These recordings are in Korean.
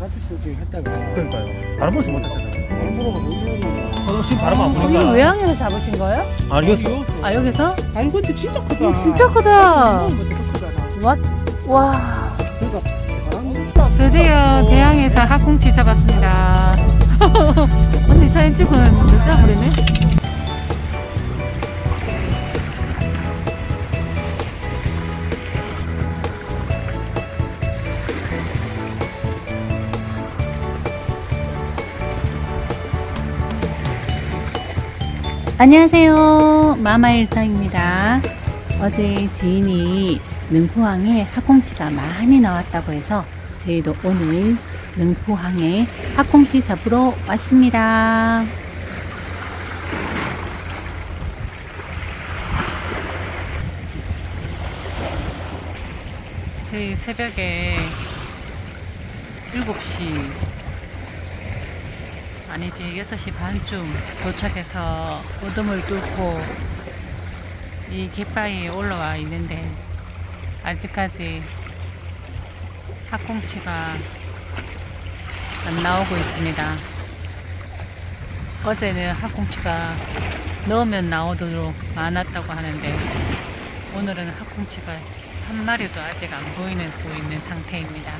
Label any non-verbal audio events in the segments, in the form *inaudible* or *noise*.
같은 실제 했다가 그러니까요. 바람 불지 못했잖아요. 얼마나 보이는 어, 지금 바람 안 거기 불니까. 외항에서 잡으신 거예요? 아니요. 아 여기서? 아니 근데 진짜 크다. 오, 진짜 크다. 와, 와. 그러니까 드디어 대항에서 학꽁치 잡았습니다. *laughs* 언니 사진 찍으면 늦어버리네. 안녕하세요. 마마일상입니다. 어제 지인이 능포항에 학꽁치가 많이 나왔다고 해서 저희도 오늘 능포항에 학꽁치 잡으러 왔습니다. 저희 새벽에 7시 아니지 6시 반쯤 도착해서 어둠을 뚫고 이 갯바위에 올라와 있는데 아직까지 학꽁치가 안 나오고 있습니다. 어제는 학꽁치가 넣으면 나오도록 많았다고 하는데 오늘은 학꽁치가 한 마리도 아직 안 보이는 고 있는 상태입니다.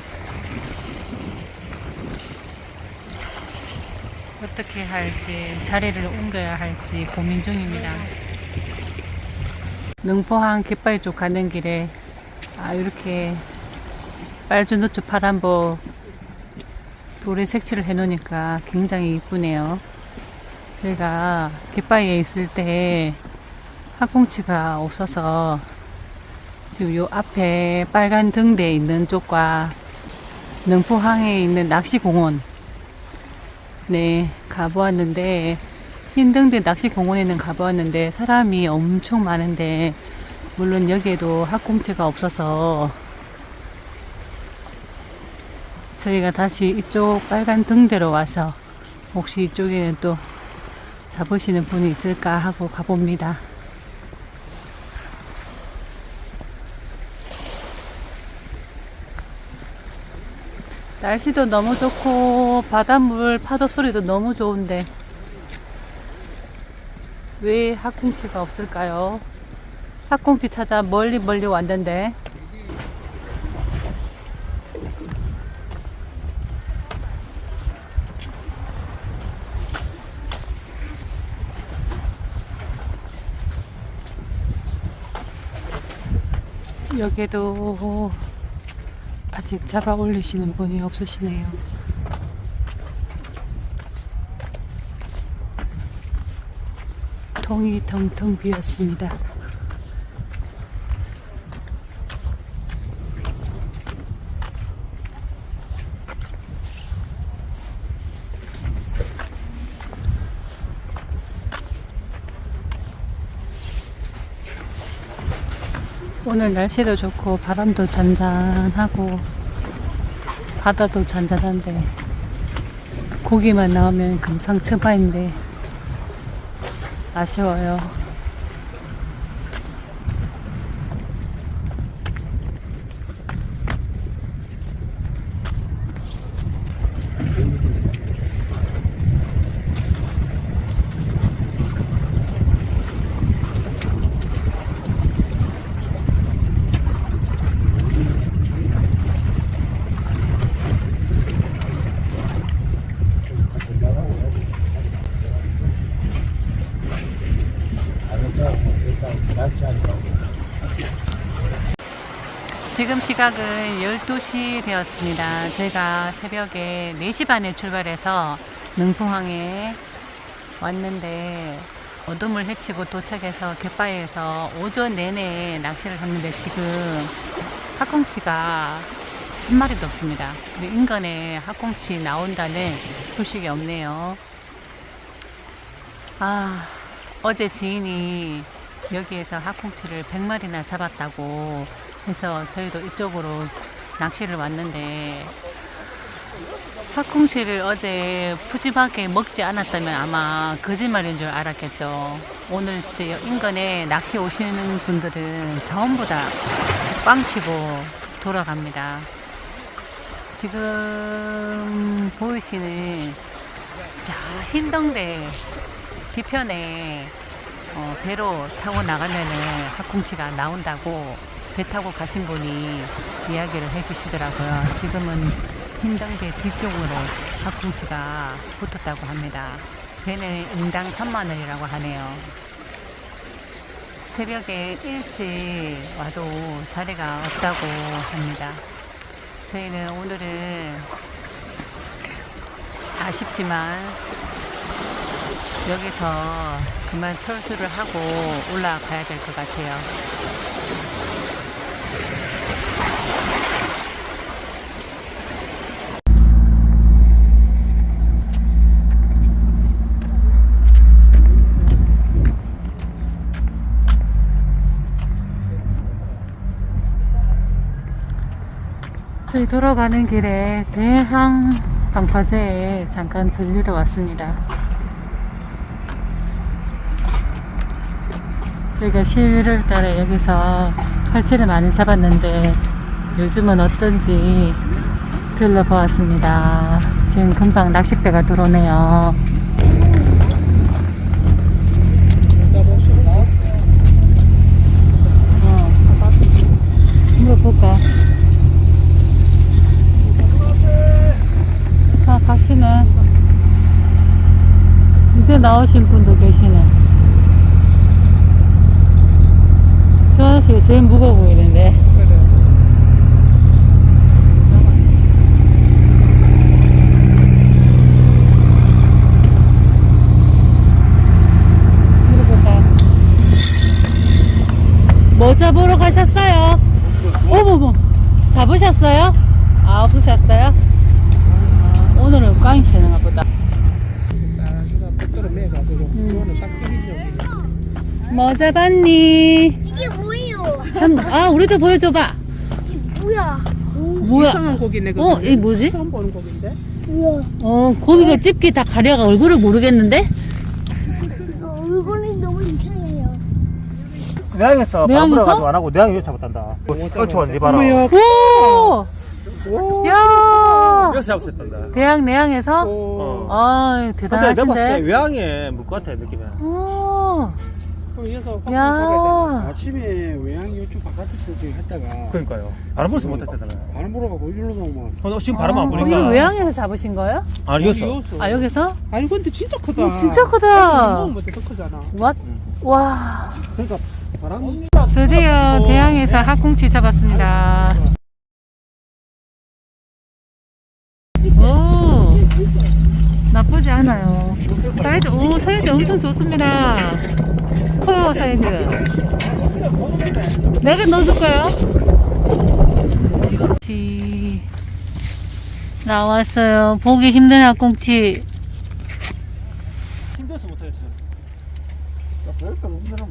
어떻게 할지 자리를 옮겨야 할지 고민 중입니다. 능포항 갯바위 쪽 가는 길에 아 이렇게 빨주 노초 파란보 돌에 색칠을 해 놓으니까 굉장히 이쁘네요. 제가 갯바위에 있을 때 학꽁치가 없어서 지금 요 앞에 빨간 등대 있는 쪽과 능포항에 있는 낚시공원 네 가보았는데 흰등대 낚시 공원에는 가보았는데 사람이 엄청 많은데 물론 여기에도 학꽁치가 없어서 저희가 다시 이쪽 빨간 등대로 와서 혹시 이쪽에는 또 잡으시는 분이 있을까 하고 가봅니다. 날씨도 너무 좋고 바닷물 파도 소리도 너무 좋은데 왜 학꽁치가 없을까요? 학꽁치 찾아 멀리 멀리 왔는데 여기도 아직 잡아 올리시는 분이 없으시네요. 통이 텅텅 비었습니다. 오늘 날씨도 좋고 바람도 잔잔하고 바다도 잔잔한데 고기만 나오면 금상첨화인데 아쉬워요. 지금 시각은 12시 되었습니다. 제가 새벽에 4시 반에 출발해서 능풍항에 왔는데 어둠을 헤치고 도착해서 갯바위에서 오전 내내 낚시를 했는데 지금 학꽁치가 한 마리도 없습니다. 근데 인간에 학꽁치 나온다는 소식이 없네요. 아, 어제 지인이 여기에서 학꽁치를 100마리나 잡았다고 해서 저희도 이쪽으로 낚시를 왔는데 학꽁치를 어제 푸짐하게 먹지 않았다면 아마 거짓말인 줄 알았겠죠. 오늘 이제 인근에 낚시 오시는 분들은 전부 다 꽝치고 돌아갑니다. 지금 이웃이는 자 흰덩대 뒤편에 어, 배로 타고 나가면은 학궁치가 나온다고 배 타고 가신 분이 이야기를 해주시더라고요. 지금은 흰덩대 뒤쪽으로 학궁치가 붙었다고 합니다. 배는 인당 3만 원이라고 하네요. 새벽에 일찍 와도 자리가 없다고 합니다. 저희는 오늘은 아쉽지만 여기서 그만 철수를 하고 올라가야 될 것 같아요. 저희 돌아가는 길에 대항 방파제에 잠깐 들리러 왔습니다. 저희가 11월 달에 여기서 칼치를 많이 잡았는데 요즘은 어떤지 들러보았습니다. 지금 금방 낚싯배가 들어오네요. 잡아보실까? 어. 한번 볼까? 아, 가시네. 이제 나오신 분도 계시 아저씨가 제일 무거워 보이는데. 뭐 잡으러 가셨어요? 어머머, 잡으셨어요? 아, 없으셨어요? 아, 오늘은 꽝이시는가 보다. 뭐 잡았니? 이게? 한- 아, 우리도 보여줘봐. 뭐야? 뭐야? 이상한 고기네 그거. 어, 이 뭐지? 처음 보는 고기인데. 뭐야? 어, 고기가 집게 다 가려가 얼굴을 모르겠는데? 얼굴이 너무 이상해요. 내항에서 내항에서? 바람 불어가지고 안 하고 내항이 여기 잡았단다. 깡초가 네 봐라. 오! 오. 야! 여기서 잡았었단다. 대학 내항에서? 오. 아, 근데 내가 봤을 때 대단하신데? 외항에 물것 같아 느낌이. 오! 그럼 이어서 확 야. 잡아야? 아침에 외양이 이쪽 바깥에서 지금 했다가 그러니까요. 바람 불어서 못 했잖아요. 바람 불어가고 일로 넘어왔어. 어, 지금 바람 안 아, 부니까. 이거 외항에서 잡으신 거예요? 아니 여기서. 아, 여기서? 아니 근데 진짜 크다. 어, 진짜 크다. 먹으면 더 크잖아. 와, 와. 그러니까 바람. 드디어 대항에서 학궁치 잡았습니다. 오, 나쁘지 않아요. 사이즈, 오, 사이즈 엄청 좋습니다. 커요, 사이즈. 내가 넣어줄까요? 지 나왔어요. 보기 힘든 학궁치. 힘들어서 못하겠어. 별거 힘들어